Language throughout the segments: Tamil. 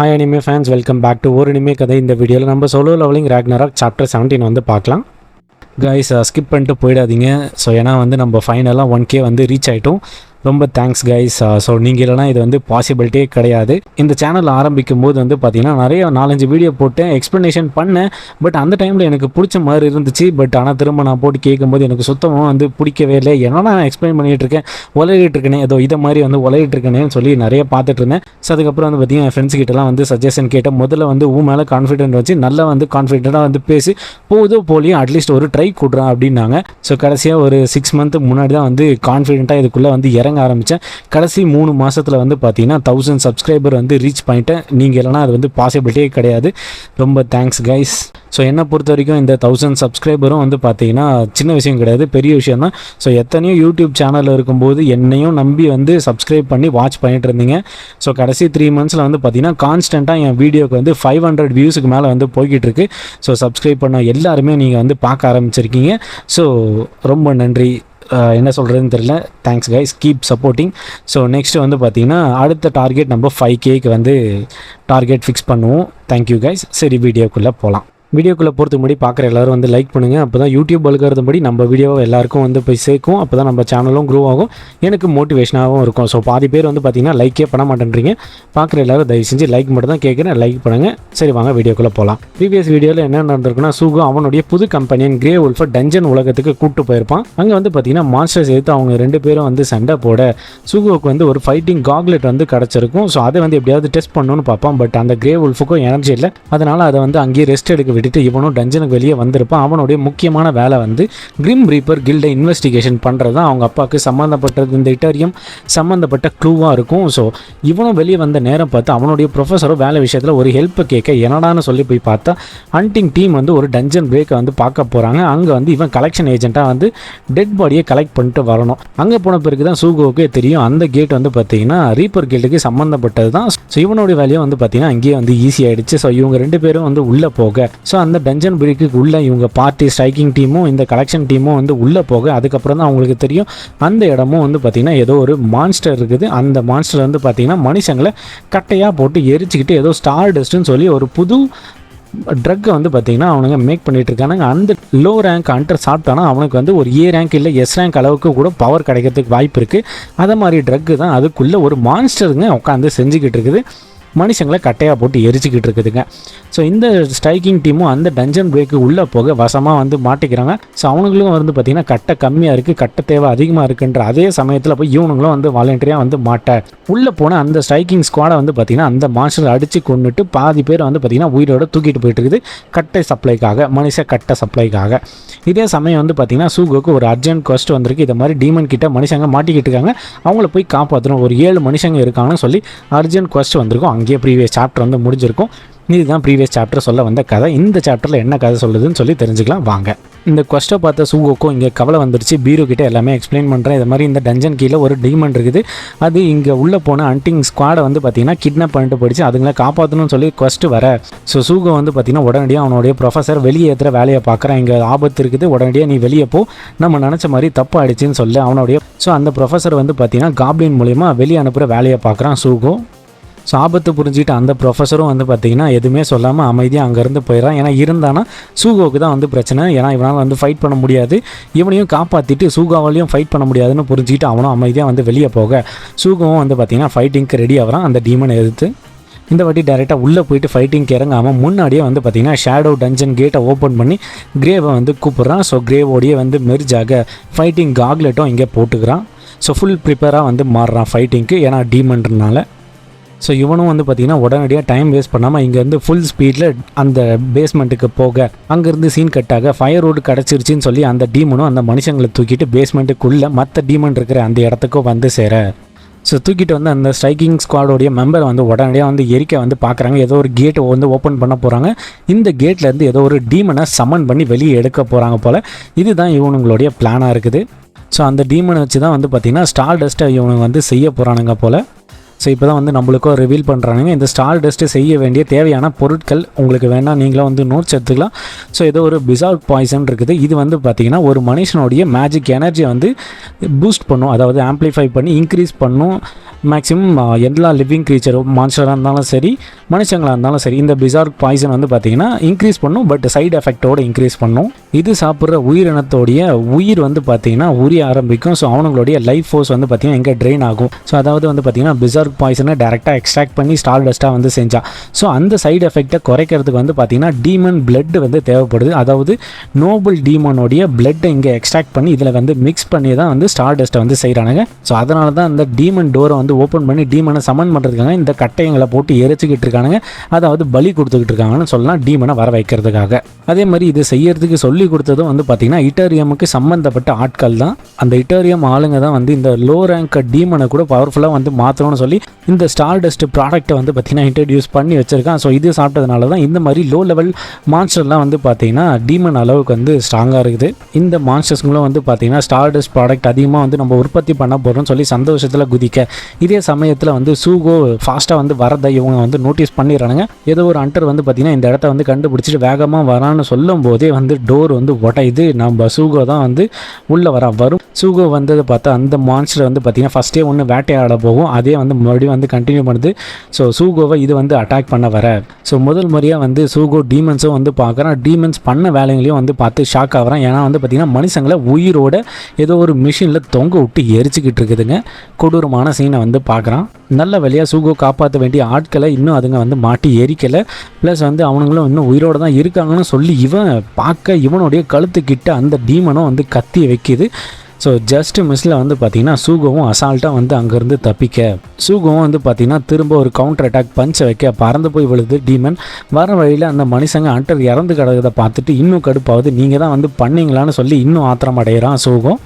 Hi anime fans welcome back to ஒரு இனிமே கதை இந்த வீடியோவில் நம்ம சோலோ லெவலிங் ராக்னராக் சாப்டர் 17 வந்து பார்க்கலாம். கைஸ் ஸ்கிப் பண்ணிட்டு போயிடாதீங்க. ஸோ ஏன்னா வந்து நம்ம ஃபைனலாக ஒன் கே வந்து ரீச் ஆகிட்டோம் ரொம்ப தேங்க்ஸ் கைஸ் ஸோ uh, நீங்கள் இல்லைனா இது வந்து பாசிபிலிட்டியே கிடையாது. இந்த சேனல் ஆரம்பிக்கும் போது வந்து பார்த்தீங்கன்னா நிறைய நாலஞ்சு வீடியோ போட்டேன் எக்ஸ்ப்ளனேஷன் பண்ணேன். பட் அந்த டைமில் எனக்கு பிடிச்ச மாதிரி இருந்துச்சு. பட் ஆனால் திரும்ப நான் போட்டு கேட்கும்போது எனக்கு சுத்தமாக வந்து பிடிக்கவே இல்லை. என்னடா நான் எக்ஸ்பிளைன் பண்ணிகிட்டு இருக்கேன்? உலகிட்டு இருக்கேனே. ஏதோ இதை மாதிரி வந்து உலகிட்டு இருக்கேன்னு சொல்லி நிறைய பார்த்துட்டு இருந்தேன். ஸோ அதுக்கப்புறம் வந்து பார்த்தீங்கன்னா என் ஃப்ரெண்ட்ஸ் கிட்டலாம் வந்து சஜஷன் கேட்டேன். முதல்ல வந்து ஊ மேலே கான்ஃபிடென்ட் வச்சு நல்லா வந்து கான்ஃபிடென்ட்டாக வந்து பேசி. போதோ போலியும் அட்லீஸ்ட் ஒரு ட்ரை கொடுறான் அப்படின்னாங்க. ஸோ கடைசியாக ஒரு சிக்ஸ் மந்த் முன்னாடி தான் வந்து கான்ஃபிடென்ட்டாக இதுக்குள்ளே வந்து இறங்க ஆரம்பித்தேன் கடைசி மூணு மாதத்தில் வந்து பார்த்தீங்கன்னா தௌசண்ட் சப்ஸ்கிரைபர் வந்து ரீச் பண்ணிட்டேன். நீங்கள் இல்லைனா அது வந்து பாசிபிலிட்டியே கிடையாது. ரொம்ப தேங்க்ஸ் கைஸ் ஸோ என்னை பொறுத்த வரைக்கும் இந்த தௌசண்ட் சப்ஸ்கிரைபரும் வந்து பார்த்தீங்கன்னா சின்ன விஷயம் கிடையாது. பெரிய விஷயம் தான் ஸோ எத்தனையோ யூடியூப் சேனலில் இருக்கும்போது என்னையும் நம்பி வந்து சப்ஸ்கிரைப் பண்ணி வாட்ச் பண்ணிட்டு இருந்தீங்க. ஸோ கடைசி த்ரீ மந்த்ஸில் வந்து பார்த்தீங்கன்னா கான்ஸ்டண்ட்டாக என் வீடியோக்கு வந்து ஃபைவ் ஹண்ட்ரட் வியூஸுக்கு மேலே வந்து போய்கிட்டு இருக்கு. ஸோ சப்ஸ்கிரைப் பண்ண எல்லாருமே நீங்கள் வந்து பார்க்க ஆரம்பிச்சிருக்கீங்க. ஸோ ரொம்ப நன்றி. என்ன சொல்கிறதுன்னு தெரியல. Thanks guys keep supporting so next வந்து பார்த்தீங்கன்னா அடுத்த டார்கெட் நம்ம ஃபைவ் கேக்கு வந்து டார்கெட் ஃபிக்ஸ் பண்ணுவோம். தேங்க்யூ கைஸ் சரி வீடியோக்குள்ளே போகலாம் வீடியோக்குள்ளே போகிறதுக்கு முன்னாடி பார்க்குற எல்லாரும் வந்து லைக் பண்ணுங்கள் அப்போ தான் யூடியூப் படி நம்ம வீடியோவை எல்லாருக்கும் வந்து போய் சேர்க்கும். அப்போ தான் நம்ம சேனலும் க்ரோ ஆகும். எனக்கு மோட்டிவேஷனாகவும் இருக்கும். ஸோ பாதி பேர் வந்து பார்த்திங்கன்னா லைக்கே பண்ண மாட்டேன்றீங்க. பார்க்குற எல்லாரும் தயவு செஞ்சு லைக் மட்டும் தான் கேட்குறேன் லைக் பண்ணுங்கள் சரி வாங்க வீடியோக்குள்ளே போகலாம் ப்ரீவியஸ் வீடியோவில் என்ன நடந்திருக்குன்னா சூகு அவனுடைய புது கம்பெனியின் கிரே உல்ஃபை டஞ்சன் உலகத்துக்கு கூப்பிட்டு போயிருப்பான். அங்கே வந்து பார்த்தீங்கன்னா மாஸ்டர்ஸ் எடுத்து அவங்க ரெண்டு பேரும் வந்து சண்டை போட சூகுவுக்கு வந்து ஒரு ஃபைட்டிங் காக்லெட் வந்து கிடச்சிருக்கும். ஸோ அதை வந்து எப்படியாவது டெஸ்ட் பண்ணணும்னு பார்ப்பான். பட் அந்த கிரே உல்ஃபுக்கும் எனர்ஜி இல்லை. அதனால் அதை வந்து அங்கேயே ரெஸ்ட் எடுக்க விட்டுட்டு இவனும் டஞ்சனுக்கு வெளியே வந்திருப்பான். அவனுடைய முக்கியமான வேலை வந்து கிரிம் ரீப்பர் கில்டை இன்வெஸ்டிகேஷன் பண்ணுறது தான். அவங்க அப்பாவுக்கு சம்மந்தப்பட்டது இந்த இட்டரியம் சம்மந்தப்பட்ட க்ளூவாக இருக்கும். ஸோ இவனும் வெளியே வந்த நேரம் பார்த்து அவனுடைய ப்ரொஃபஸரும் வேலை விஷயத்தில் ஒரு ஹெல்ப் கேட்க என்னடான்னு சொல்லி போய் பார்த்தா ஹண்டிங் டீம் வந்து ஒரு டஞ்சன் பிரேக்கை வந்து பார்க்க போகிறாங்க அங்கே வந்து இவன் கலெக்ஷன் ஏஜென்ட்டாக வந்து டெட் பாடியை கலெக்ட் பண்ணிட்டு வரணும். அங்கே போன பிறகு தான் சூகோவுக்கே தெரியும். அந்த கேட் வந்து பார்த்தீங்கன்னா ரீப்பர் கில்டுக்கு சம்மந்தப்பட்டது தான். ஸோ இவனுடைய வேலையும் வந்து பார்த்தீங்கன்னா அங்கேயே வந்து ஈஸி ஆயிடுச்சு. ஸோ இவங்க ரெண்டு பேரும் வந்து உள்ளே போக ஸோ அந்த பெஞ்சன் புரிக்கு உள்ளே இவங்க பார்ட்டி ஸ்ட்ரைக்கிங் டீமும் இந்த கலெக்ஷன் டீமும் வந்து உள்ளே போக அதுக்கப்புறம் தான் அவங்களுக்கு தெரியும். அந்த இடமும் வந்து பார்த்திங்கன்னா ஏதோ ஒரு மான்ஸ்டர் இருக்குது. அந்த மான்ஸ்டர் வந்து பார்த்திங்கன்னா மனுஷங்களை கட்டையாக போட்டு எரிச்சுக்கிட்டு ஏதோ ஸ்டார் டஸ்ட்னு சொல்லி ஒரு புது ட்ரக்கை வந்து பார்த்திங்கன்னா அவனுங்க மேக் பண்ணிகிட்டு இருக்கானுங்க. அந்த லோ ரேங்க் அண்டர் சாப்பிட்டானா அவனுக்கு வந்து ஒரு ஏ ரேங்க் இல்லை எஸ் ரேங்க் அளவுக்கு கூட பவர் கிடைக்கிறதுக்கு வாய்ப்பு இருக்குது அதை மாதிரி ட்ரக்கு தான் அதுக்குள்ளே ஒரு மான்ஸ்டருங்க உட்காந்து செஞ்சுக்கிட்டு இருக்குது. மனுஷங்களை கட்டையாக போட்டு எரிச்சிக்கிட்டு இருக்குதுங்க. ஸோ இந்த ஸ்ட்ரைக்கிங் டீமும் அந்த டஞ்சன் பிரேக்கு உள்ளே போக வசமாக வந்து மாட்டிக்கிறாங்க. ஸோ அவனுங்களும் வந்து பார்த்திங்கன்னா கட்டை கம்மியாக இருக்குது கட்ட தேவை அதிகமாக இருக்குன்ற அதே சமயத்தில் போய் இவனுங்களும் வந்து வாலண்டியாக வந்து மாட்ட. உள்ளே போன அந்த ஸ்ட்ரைக்கிங் ஸ்குவாடை வந்து பார்த்திங்கன்னா அந்த மாஸ்டர் அடித்து கொண்டுட்டு பாதி பேர் வந்து பார்த்திங்கன்னா உயிரோட தூக்கிட்டு போயிட்டு இருக்குது. கட்டை சப்ளைக்காக மனுஷ கட்டை சப்ளைக்காக இதே சமயம் வந்து பார்த்திங்கன்னா சூகோக்கு ஒரு அர்ஜென்ட் கொஸ்ட் வந்திருக்கு. இதை மாதிரி டீமன் கிட்ட மனுஷங்க மாட்டிக்கிட்டு இருக்காங்க. அவங்கள போய் காப்பாற்றணும் ஒரு ஏழு மனுஷங்க இருக்காங்கன்னு சொல்லி அர்ஜென்ட் கொஸ்ட் வந்திருக்கும். அங்கேயே ப்ரீவியஸ் சாப்டர் வந்து முடிஞ்சிருக்கும். இதுதான் ப்ரீவியஸ் சாப்டர் சொல்ல வந்த கதை. இந்த சாப்டரில் என்ன கதை சொல்லுதுன்னு சொல்லி தெரிஞ்சுக்கலாம். வாங்க. இந்த கொஸ்ட்டை பார்த்த சூகோக்கும் இங்கே கவலை வந்துருச்சு. பீரோ கிட்ட எல்லாமே எக்ஸ்பிளைன் பண்ணுறேன் இது மாதிரி இந்த டஞ்சன் கீழே ஒரு டீமன் இருக்குது. அது இங்கே உள்ளே போன ஹண்டிங் ஸ்குவாடை வந்து பார்த்தீங்கன்னா கிட்னாப் பண்ணிட்டு போயிடுச்சு. அதுங்களை காப்பாற்றணும்னு சொல்லி கொஸ்ட் வர. ஸோ சூகோ வந்து பார்த்தீங்கன்னா உடனடியாக அவனுடைய ப்ரொஃபஸர் வெளியே ஏற்றுற வேலையை பார்க்குறான். இங்கே ஆபத்து இருக்குது. உடனடியாக நீ வெளியே போ. நம்ம நினச்ச மாதிரி தப்பு ஆயிடுச்சுன்னு சொல்லி அவனுடைய. ஸோ அந்த ப்ரொஃபஸர் வந்து பார்த்தீங்கன்னா காப்ளின் மூலியமாக வெளியே அனுப்புகிற வேலையை பார்க்குறான் சூகோ. ஸோ ஆபத்து புரிஞ்சுக்கிட்டு அந்த ப்ரொஃபஸரும் வந்து பார்த்தீங்கன்னா எதுவுமே சொல்லாமல் அமைதியாக அங்கேருந்து போயிடறான். ஏன்னா இருந்தானா சூகோவுக்கு தான் வந்து பிரச்சனை. ஏன்னா இவனால் வந்து ஃபைட் பண்ண முடியாது. இவனையும் காப்பாற்றிட்டு சூகாவாலையும் ஃபைட் பண்ண முடியாதுன்னு புரிஞ்சுக்கிட்டு அவனும் அமைதியாக வந்து வெளியே போக. சூகவும் வந்து பார்த்தீங்கன்னா ஃபைட்டிங்க்கு ரெடி ஆகிறான். அந்த டீமனை எதிர்த்து. இந்த வாட்டி டேரெக்டாக உள்ளே போயிட்டு ஃபைட்டிங்க்கு இறங்காமல் முன்னாடியே வந்து பார்த்தீங்கன்னா ஷேடோ டஞ்சன் கேட்டை ஓப்பன் பண்ணி கிரேவை வந்து கூப்பிட்றான். ஸோ கிரேவோடையே வந்து மெர்ஜாக ஃபைட்டிங் காக்லெட்டும் இங்கே போட்டுக்கிறான். ஸோ ஃபுல் ப்ரிப்பேராக வந்து மாறுறான் ஃபைட்டிங்க்கு ஏன்னா டீமன்றனால ஸோ இவனும் வந்து பார்த்தீங்கன்னா உடனடியாக டைம் வேஸ்ட் பண்ணாமல் இங்கேருந்து ஃபுல் ஸ்பீடில் அந்த பேஸ்மெண்ட்டுக்கு போக அங்கேருந்து சீன் கட்டாக ஃபயர் ரோடு கிடச்சிருச்சின்னு சொல்லி அந்த டீமனும் அந்த மனுஷங்களை தூக்கிட்டு பேஸ்மெண்ட்டுக்குள்ளே மற்ற டீமன் இருக்கிற அந்த இடத்துக்கும் வந்து சேர. ஸோ தூக்கிட்டு வந்து அந்த ஸ்ட்ரைக்கிங் ஸ்குவாடோடைய மெம்பரை வந்து உடனடியாக வந்து எரிக்க வந்து பார்க்குறாங்க ஏதோ ஒரு கேட்டை வந்து ஓப்பன் பண்ண போகிறாங்க இந்த கேட்லேருந்து ஏதோ ஒரு டீமனை சமன் பண்ணி வெளியே எடுக்க போகிறாங்க போல். இதுதான் இவனுங்களுடைய பிளானாக இருக்குது. ஸோ அந்த டீமனை வச்சு தான் வந்து பார்த்திங்கன்னா ஸ்டார் டஸ்ட்டை இவனுங்க வந்து செய்ய போகிறானுங்க போல். ஸோ இப்போ தான் வந்து நம்மளுக்கும் ரிவீல் பண்ணுறானுங்க இந்த ஸ்டார் டஸ்ட்டு செய்ய வேண்டிய தேவையான பொருட்கள் உங்களுக்கு வேணால் நீங்களும் வந்து நோட்ஸ் எடுத்துக்கலாம். ஸோ ஏதோ ஒரு பிசார்ட் பாய்சன் இருக்குது. இது வந்து பார்த்திங்கன்னா ஒரு மனுஷனுடைய மேஜிக் எனர்ஜியை வந்து பூஸ்ட் பண்ணும். அதாவது ஆம்ப்ளிஃபை பண்ணி இன்க்ரீஸ் பண்ணும். மேக்ஸிமம் எல்லா லிவிங் க்ரீச்சரும் மான்ஸ்டராக இருந்தாலும் சரி மனுஷங்களாக இருந்தாலும் சரி இந்த பிசார்க் பாய்சன் வந்து பார்த்திங்கன்னா இன்க்ரீஸ் பண்ணும். பட் சைடு எஃபெக்டோடு இன்க்ரீஸ் பண்ணும். இது சாப்பிட்ற உயிரினத்தோடைய உயிர் வந்து பார்த்திங்கன்னா உரிய ஆரம்பிக்கும். ஸோ அவனுங்களுடைய லைஃப் ஃபோர்ஸ் வந்து பார்த்திங்கன்னா எங்கே ட்ரெயின் ஆகும். ஸோ அதாவது வந்து பார்த்திங்கன்னா பிசார்க் பாய்சனை டேரெக்டாக எக்ஸ்ட்ராக்ட் பண்ணி ஸ்டார் டஸ்ட்டாக வந்து செஞ்சான் ஸோ அந்த சைடு எஃபெக்டை குறைக்கிறதுக்கு வந்து பார்த்திங்கன்னா டீமன் பிளட் வந்து தேவைப்படுது. அதாவது நோபல் டீமனோடைய பிளட்டை இங்கே எக்ஸ்ட்ராக்ட் பண்ணி இதில் வந்து மிக்ஸ் பண்ணி தான் வந்து ஸ்டார் டஸ்ட்டை வந்து செய்கிறானுங்க ஸோ அதனால தான் அந்த டீமன் டோரை வந்து ஓப்பன் பண்ணி டீமனை சமன் பண்ணுறதுக்காக இந்த கட்டையங்களை போட்டு எரிச்சிக்கிட்டு இருக்கானுங்க. அதாவது பலி கொடுத்துக்கிட்டு இருக்காங்கன்னு சொல்லலாம் டீமனை வர வைக்கிறதுக்காக. அதே மாதிரி இது செய்யறதுக்கு சொல்லி கொடுத்ததும் வந்து பார்த்திங்கன்னா இட்டோரியமுக்கு சம்மந்தப்பட்ட ஆட்கள் தான். அந்த இட்டோரியம் ஆளுங்க தான் வந்து இந்த லோ ரேங்க் டீமனை கூட பவர்ஃபுல்லாக வந்து மாற்றணும்னு சொல்லி இந்த ஸ்டார் டஸ்ட் ப்ராடக்ட்டை வந்து பார்த்திங்கன்னா இன்ட்ரடியூஸ் பண்ணி வச்சுருக்கான். ஸோ இது சாப்பிட்டதுனால தான் இந்த மாதிரி லோ லெவல் மான்ஸ்டர்லாம் வந்து பார்த்திங்கன்னா டீமன் அளவுக்கு வந்து ஸ்ட்ராங்காக இருக்குது. இந்த மான்ஸ்டர்ஸ்களும் வந்து பார்த்திங்கன்னா ஸ்டார் டஸ்ட் ப்ராடக்ட் அதிகமாக வந்து நம்ம உற்பத்தி பண்ண போகிறோம்னு சொல்லி சந்தோஷத்தில் குதிக்க. இதே சமயத்தில் வந்து சூகோ ஃபாஸ்ட்டாக வந்து வரதை இவங்க வந்து நோட்டீஸ் பண்ணிடுறானுங்க. ஏதோ ஒரு அண்டர் வந்து பார்த்திங்கன்னா இந்த இடத்த வந்து கண்டுபிடிச்சிட்டு வேகமாக வரான்னு சொல்லும் போதே வந்து டோர் வந்து உடையுது. நம்ம சூகோ தான் வந்து உள்ளே வர. வரும். சூகோ வந்ததை பார்த்தா அந்த மான்ஸ்டர் வந்து பார்த்திங்கன்னா ஃபஸ்ட்டே ஒன்று வேட்டையாட போகும். அதே வந்து மறுபடியும் வந்து கண்டினியூ பண்ணுது. ஸோ சூகோவை இது வந்து அட்டாக் பண்ண வர. ஸோ முதல் முறையாக வந்து சூகோ டீமன்ஸும் வந்து பார்க்குறான். டீமன்ஸ் பண்ண வேலைகளையும் வந்து பார்த்து ஷாக் ஆகிறான். ஏன்னா வந்து பார்த்திங்கன்னா மனுஷங்களை உயிரோட ஏதோ ஒரு மிஷினில் தொங்க விட்டு எரிச்சிக்கிட்டு இருக்குதுங்க. கொடூரமான சீனை வந்து பார்க்குறான். நல்ல வழியாக சூகோ காப்பாற்ற வேண்டிய ஆட்களை இன்னும் அதுங்க வந்து மாட்டி எரிக்கலை. ப்ளஸ் வந்து அவனுங்களும் இன்னும் உயிரோடு தான் இருக்காங்கன்னு சொல்லி இவன் பார்க்க இவனுடைய கழுத்துக்கிட்ட அந்த டீமனும் வந்து கத்தி வைக்கிது. ஸோ ஜஸ்ட் மிஸ்ஸில் வந்து பார்த்தீங்கன்னா சூகவும் அசால்ட்டாக வந்து அங்கேருந்து தப்பிக்க. சூகவும் வந்து பார்த்தீங்கன்னா திரும்ப ஒரு கவுண்டர் அட்டாக் பஞ்சை வைக்க பறந்து போய் விழுது டீமன் வர வழியில் அந்த மனுஷங்க அண்டர் இறந்து கிடக்கிறத பார்த்துட்டு இன்னும் கடுப்பாகுது. நீங்கள் தான் வந்து பண்ணீங்களான்னு சொல்லி இன்னும் ஆத்திரம் அடைகிறான் சூகம்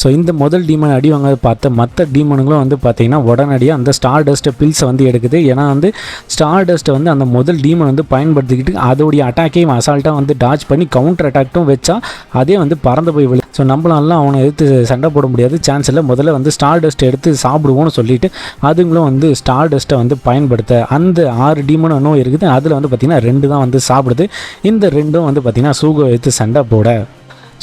ஸோ இந்த முதல் டீமன் அடி வாங்கிறத பார்த்த மற்ற டீமனுங்களும் வந்து பார்த்தீங்கன்னா உடனடியாக அந்த ஸ்டார் டஸ்ட்டை பில்ஸை வந்து எடுக்குது. ஏன்னா வந்து ஸ்டார் டஸ்ட்டை வந்து அந்த முதல் டீமன் வந்து பயன்படுத்திக்கிட்டு அதோடைய அட்டாக்கையும் அசால்ட்டாக வந்து டாச் பண்ணி கவுண்டர் அட்டாக்டும் வச்சா அதே வந்து பறந்து போய் விழு ஸோ நம்மளாலாம் அவனை எடுத்து சண்டை போட முடியாது. சான்ஸ் இல்லை. முதல்ல வந்து ஸ்டார் டஸ்ட் எடுத்து சாப்பிடுவோம்னு சொல்லிட்டு அதுங்களும் வந்து ஸ்டார் டஸ்ட்டை வந்து பயன்படுத்த அந்த ஆறு டீமனும் இன்னும் இருக்குது. அதில் வந்து பார்த்திங்கன்னா ரெண்டு தான் வந்து சாப்பிடுது. இந்த ரெண்டும் வந்து பார்த்திங்கன்னா சூகோ எடுத்து சண்டை போட.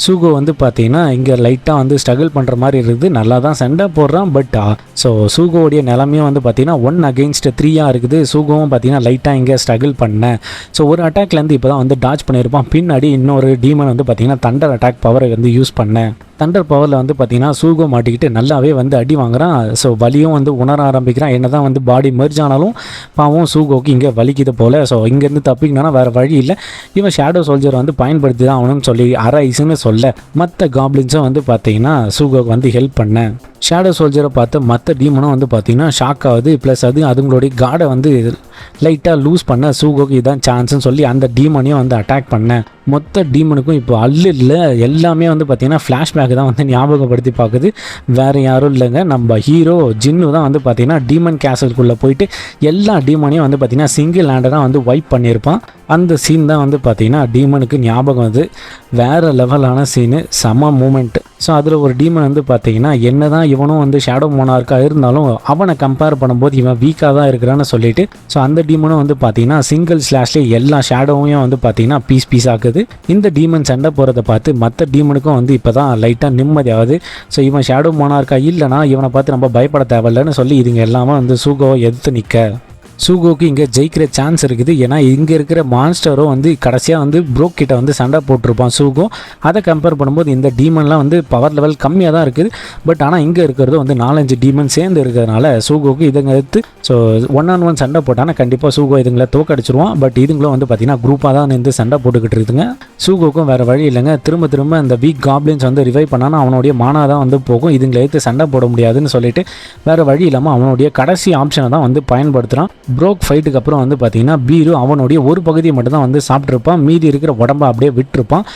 சூகோ வந்து பார்த்தீங்கன்னா இங்கே லைட்டாக வந்து ஸ்ட்ரகிள் பண்ணுற மாதிரி இருக்குது. நல்லா தான் சண்டை போடுறான் பட் ஸோ uh, சூகோவுடைய நிலமையும் வந்து பார்த்தீங்கன்னா ஒன் அகெயின்ஸ்ட் த்ரீயாக இருக்குது. சூகோவும் பார்த்தீங்கன்னா லைட்டாக இங்கே ஸ்ட்ரகிள் பண்ணேன் ஸோ ஒரு அட்டாக்லேருந்து இப்போ தான் வந்து டாச் பண்ணியிருப்பான். பின்னாடி இன்னொரு டீமன் வந்து பார்த்தீங்கன்னா தண்டர் அட்டாக் பவரை வந்து யூஸ் பண்ணேன் தண்டர் பவரில் வந்து பார்த்தீங்கன்னா சூகோ மாட்டிக்கிட்டு நல்லாவே வந்து அடி வாங்குறான். ஸோ வலியும் வந்து உணர ஆரம்பிக்கிறான். என்ன தான் வந்து பாடி மெர்ஜ் ஆனாலும் பாவம் சூகோக்கு இங்கே வலிக்குது போல். ஸோ இங்கேருந்து தப்பிக்கணும்னா வேறு வழி இல்லை. இவன் ஷேடோ சோல்ஜர் வந்து பயன்படுத்தி தான் ஆகணும்னு சொல்லி அரைஸ்னு சொல்ல மற்ற காப்ளின்ஸும் வந்து பார்த்தீங்கன்னா சூகோக்கு வந்து ஹெல்ப் பண்ணேன் ஷேடோ சோல்ஜரை பார்த்து மற்ற டீமனும் வந்து பார்த்தீங்கன்னா ஷாக் ஆகுது. ப்ளஸ் அது அதுங்களுடைய காடை வந்து லைட்டாக லூஸ் பண்ண சூகோக்கு இதான் சான்ஸ்னு சொல்லி அந்த டீமனையும் வந்து அட்டாக் பண்ணேன் மொத்த டீமனுக்கும் இப்போ அல்லு இல்லை எல்லாமே வந்து பார்த்தீங்கன்னா ஃப்ளாஷ்பேக் தான் வந்து ஞாபகப்படுத்தி பார்க்குது வேறு யாரும் இல்லைங்க. நம்ம ஹீரோ ஜின்னு தான் வந்து பார்த்தீங்கன்னா டீமன் கேசலுக்குள்ளே போயிட்டு எல்லா டீமனையும் வந்து பார்த்தீங்கன்னா சிங்கிள் ஹேண்டடாக வந்து வைப் பண்ணியிருப்பான். அந்த சீன் தான் வந்து பார்த்தீங்கன்னா டீமனுக்கு ஞாபகம் வந்து வேறு லெவலான சீனு செம மூமெண்ட் ஸோ அதில் ஒரு டீமன் வந்து பார்த்தீங்கன்னா என்ன தான் இவனும் வந்து ஷேடோ மோனார்க்காக இருந்தாலும் அவனை கம்பேர் பண்ணும்போது இவன் வீக்காக தான் இருக்கிறான்னு சொல்லிட்டு ஸோ அந்த டீமனும் வந்து பார்த்தீங்கன்னா சிங்கிள் ஸ்லாஷ்லேயே எல்லா ஷேடோவையும் வந்து பார்த்தீங்கன்னா பீஸ் பீஸ் ஆக்குது. இந்த டீமன் சண்டை போகிறத பார்த்து மற்ற டீமனுக்கும் வந்து இப்போ தான் லைட்டாக நிம்மதியாகுது. ஸோ இவன் ஷேடோ மோனார்க்கா இல்லைனா இவனை பார்த்து நம்ம பயப்பட தேவையில்லைன்னு சொல்லி இதுங்க எல்லாமே வந்து சூகோவை எதிர்த்து நிற்க சூகோக்கு இங்கே ஜெயிக்கிற சான்ஸ் இருக்குது. ஏன்னா இங்கே இருக்கிற மான்ஸ்டரும் வந்து கடைசியாக வந்து ப்ரோக் கிட்ட வந்து சண்டை போட்டிருப்பான் சூகோ அதை கம்பேர் பண்ணும்போது இந்த டீமன்லாம் வந்து பவர் லெவல் கம்மியாக தான் இருக்குது. பட் ஆனால் இங்கே இருக்கிறது வந்து நாலஞ்சு டீமன் சேர்ந்து இருக்கிறதுனால சூகோக்கு இதுங்க எடுத்து ஸோ ஒன் ஆன் ஒன் சண்டை போட்டானா கண்டிப்பாக சூகோ இதுங்களை தோக்கடிச்சிருவான். பட் இதுங்களும் வந்து பார்த்தீங்கன்னா குரூப்பாக தான் வந்து சண்டை போட்டுக்கிட்டு இருக்குதுங்க. சூகோக்கும் வேறு வழி இல்லைங்க. திரும்ப திரும்ப இந்த வீக் காப்ளின்ஸ் வந்து ரிவைவ் பண்ணானா அவனுடைய மானா தான் வந்து போகும். இதுங்களை எடுத்து சண்டை போட முடியாதுன்னு சொல்லிட்டு வேறு வழி இல்லாமல் அவனுடைய கடைசி ஆப்ஷனை தான் வந்து பயன்படுத்துகிறான் ப்ரோக் ஃபைட்டுக்கு அப்புறம் வந்து பார்த்தீங்கன்னா பீரு அவனுடைய ஒரு பகுதியை மட்டும் தான் வந்து சாப்பிட்ருப்பான் மீதி இருக்கிற உடம்ப அப்படியே விட்டுருப்பான்.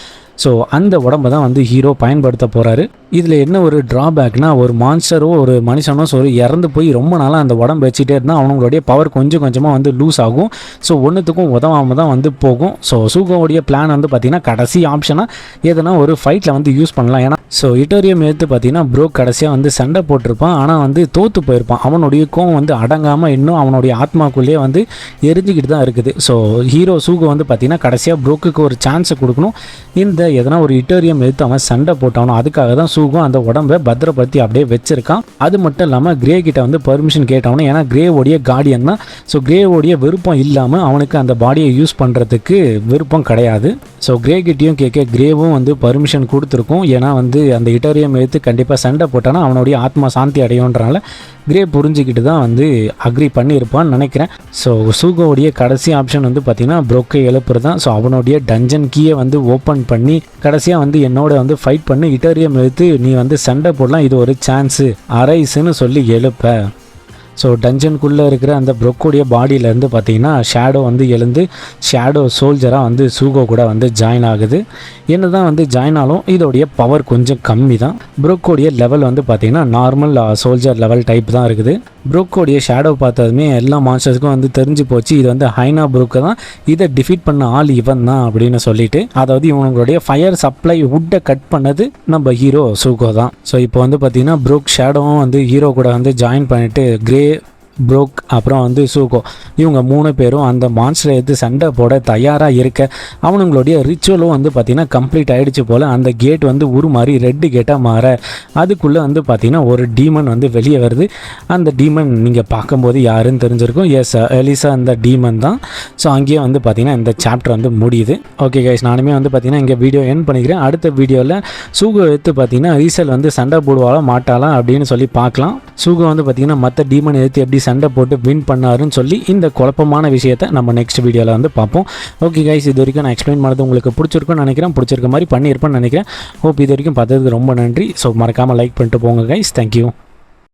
ஸோ அந்த உடம்ப தான் வந்து ஹீரோ பயன்படுத்த போகிறாரு இதில் என்ன ஒரு ட்ராபேக்னா ஒரு மான்ஸ்டரோ ஒரு மனுஷனோ சொல்லி இறந்து போய் ரொம்ப நாளாக அந்த உடம்பு வச்சுட்டே இருந்தால் அவங்களுடைய பவர் கொஞ்சம் கொஞ்சமாக வந்து லூஸ் ஆகும். ஸோ ஒன்றுத்துக்கும் உதவாமல் தான் வந்து போகும். ஸோ சூகோவுடைய பிளான் வந்து பார்த்திங்கன்னா கடைசி ஆப்ஷனாக எதனா ஒரு ஃபைட்டில் வந்து யூஸ் பண்ணலாம். ஏன்னா ஸோ இட்டோரியம் எடுத்து பார்த்தீங்கன்னா ப்ரோ கடைசியாக வந்து சண்டை போட்டிருப்பான். ஆனால் வந்து தோற்று போயிருப்பான். அவனுடைய கோவம் வந்து அடங்காமல் இன்னும் அவனுடைய ஆத்மாக்குள்ளேயே வந்து எரிஞ்சிக்கிட்டு தான் இருக்குது. ஸோ ஹீரோ சூகோ வந்து பார்த்தீங்கன்னா கடைசியாக ப்ரோக்குக்கு ஒரு சான்ஸை கொடுக்கணும். இந்த எதனா ஒரு இட்டோரியம் எடுத்து அவன் சண்டை போட்டானோ அதுக்காக தான் சூகும் அந்த உடம்பை பத்திரப்படுத்தி அப்படியே வச்சிருக்கான். அது மட்டும் இல்லாமல் கிரே கிட்ட வந்து பர்மிஷன் கேட்டவனே ஏன்னா கிரேவோடைய கார்டியன் தான். ஸோ கிரேவோடைய விருப்பம் இல்லாமல் அவனுக்கு அந்த பாடியை யூஸ் பண்ணுறதுக்கு விருப்பம் கிடையாது. ஸோ கிரே கிட்டேயும் கேட்க கிரேவும் வந்து பர்மிஷன் கொடுத்துருக்கும். ஏன்னா வந்து அந்த இட்டோரியம் எடுத்து கண்டிப்பாக சண்டை போட்டானா அவனுடைய ஆத்மா சாந்தி அடையுன்றனால கிரே புரிஞ்சுக்கிட்டு தான் வந்து அக்ரி பண்ணியிருப்பான்னு நினைக்கிறேன். ஸோ சூகோடைய கடைசி ஆப்ஷன் வந்து பார்த்தீங்கன்னா ப்ரோக்கை எழுப்புறது தான் ஸோ அவனுடைய டஞ்சன் கீயை வந்து ஓப்பன் பண்ணி கடைசியாக வந்து என்னோட வந்து ஃபைட் பண்ணி இட்டரியம் எடுத்து நீ வந்து சண்டை போடலாம் இது ஒரு சான்ஸு அரைஸுன்னு சொல்லி எழுப்ப. ஸோ டஞ்சனுக்குள்ளே இருக்கிற அந்த ப்ரொக்கோடைய பாடியிலேருந்து பார்த்தீங்கன்னா ஷேடோ வந்து எழுந்து ஷேடோ சோல்ஜராக வந்து சூகோ கூட வந்து ஜாயின் ஆகுது. என்ன தான் வந்து ஜாயின் ஆகும் இதோடைய பவர் கொஞ்சம் கம்மி தான் ப்ரொக்கோடைய லெவல் வந்து பார்த்தீங்கன்னா நார்மல் சோல்ஜர் லெவல் டைப் தான் இருக்குது. புரூக்கோடைய ஷேடோ பார்த்ததுமே எல்லா மான்ஸ்டர்ஸ்க்கும் வந்து தெரிஞ்சு போச்சு. இது வந்து ஹைனா ப்ரோக்கை தான். இதை டிஃபீட் பண்ண ஆள் இவன் தான் அப்படின்னு சொல்லிட்டு அதாவது இவங்களுடைய ஃபயர் சப்ளை உட்டை கட் பண்ணது நம்ம ஹீரோ சூகோ தான். ஸோ இப்போ வந்து பார்த்தீங்கன்னா புரூக் ஷேடோவும் வந்து ஹீரோ கூட வந்து ஜாயின் பண்ணிட்டு கிரே ப்ரோக் அப்புறம் வந்து சூகோ இவங்க மூணு பேரும் அந்த மான்ஸ்டரை எடுத்து சண்டை போட தயாராக இருக்க அவனுங்களுடைய ரிச்சுவலும் வந்து பார்த்திங்கன்னா கம்ப்ளீட் ஆகிடுச்சு போல் அந்த கேட் வந்து உருமாறி ரெட்டு கேட்டாக மாற அதுக்குள்ளே வந்து பார்த்திங்கன்னா ஒரு டீமன் வந்து வெளியே வருது. அந்த டீமன் நீங்கள் பார்க்கும்போது யாருன்னு தெரிஞ்சிருக்கும். எஸ் எலிசா அந்த டீமன் தான். ஸோ அங்கேயே வந்து பார்த்திங்கன்னா இந்த சாப்டர் வந்து முடியுது. ஓகே கைஸ் நானுமே வந்து பார்த்திங்கன்னா இங்கே வீடியோ என் பண்ணிக்கிறேன். அடுத்த வீடியோவில் சூகோ எடுத்து பார்த்திங்கன்னா ரீசல் வந்து சண்டை போடுவாளா மாட்டாளா அப்படின்னு சொல்லி பார்க்கலாம். சூகோ வந்து பார்த்திங்கன்னா மற்ற டீமன் எடுத்து எப்படி சண்டை போட்டு வின் பண்ணாருன்னு சொல்லி இந்த குழப்பமான விஷயத்தை நம்ம நெக்ஸ்ட் வீடியோவில் வந்து பார்ப்போம். ஓகே கைஸ் இது வரைக்கும் நான் எக்ஸ்பிளைன் பண்ணது உங்களுக்கு பிடிச்சிருக்குன்னு நினைக்கிறேன். பிடிச்சிருக்க மாதிரி பண்ணியிருப்பேன்னு நினைக்கிறேன். ஹோப் இது வரைக்கும் பார்த்ததுக்கு ரொம்ப நன்றி. ஸோ மறக்காமல் லைக் பண்ணிட்டு போங்க கைஸ் தேங்க்யூ